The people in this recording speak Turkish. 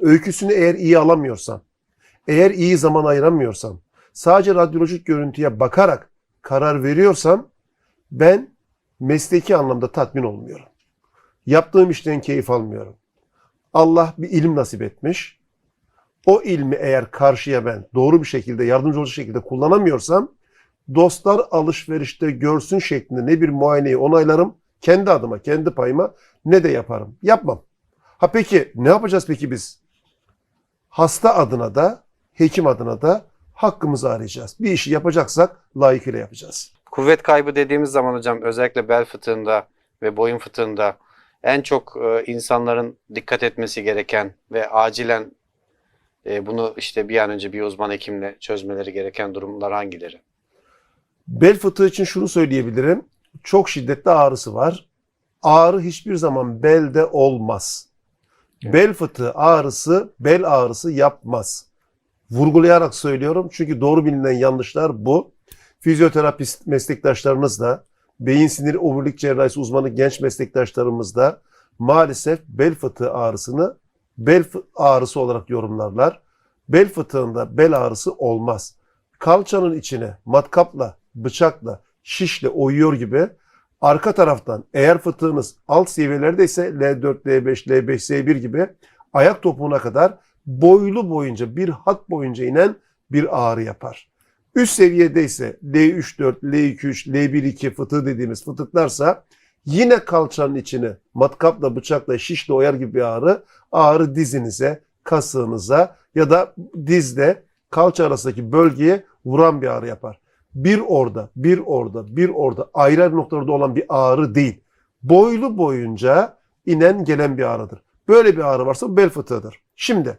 öyküsünü eğer iyi alamıyorsan, eğer iyi zaman ayıramıyorsan, sadece radyolojik görüntüye bakarak karar veriyorsam ben mesleki anlamda tatmin olmuyorum. Yaptığım işten keyif almıyorum. Allah bir ilim nasip etmiş. O ilmi eğer karşıya ben doğru bir şekilde, yardımcı olacak şekilde kullanamıyorsam dostlar alışverişte görsün şeklinde ne bir muayeneyi onaylarım kendi adıma, kendi payıma ne de yaparım. Yapmam. Ha peki ne yapacağız peki biz? Hasta adına da, hekim adına da hakkımızı arayacağız. Bir işi yapacaksak layıkıyla yapacağız. Kuvvet kaybı dediğimiz zaman hocam özellikle bel fıtığında ve boyun fıtığında en çok e, insanların dikkat etmesi gereken ve acilen e, bunu işte bir an önce bir uzman hekimle çözmeleri gereken durumlar hangileri? Bel fıtığı için şunu söyleyebilirim. Çok şiddetli ağrısı var. Ağrı hiçbir zaman belde olmaz. Bel fıtığı ağrısı bel ağrısı yapmaz. Vurgulayarak söylüyorum çünkü doğru bilinen yanlışlar bu. Fizyoterapist meslektaşlarınız da, beyin sinir omurilik cerrahisi uzmanı genç meslektaşlarımız da maalesef bel fıtığı ağrısını bel ağrısı olarak yorumlarlar. Bel fıtığında bel ağrısı olmaz. Kalçanın içine matkapla, bıçakla, şişle oyuyor gibi arka taraftan eğer fıtığınız alt seviyelerdeyse L4, L5, L5, S1 gibi ayak topuğuna kadar boylu boyunca bir hat boyunca inen bir ağrı yapar. Üst seviyedeyse L3-4, L2-3, L1-2 fıtığı dediğimiz fıtıklarsa yine kalçanın içine matkapla, bıçakla, şişle oyar gibi bir ağrı, ağrı dizinize, kasığınıza ya da dizle kalça arasındaki bölgeye vuran bir ağrı yapar. Bir orada, bir orada, bir orada ayrı ayrı noktalarda olan bir ağrı değil. Boylu boyunca inen gelen bir ağrıdır. Böyle bir ağrı varsa bel fıtığıdır. Şimdi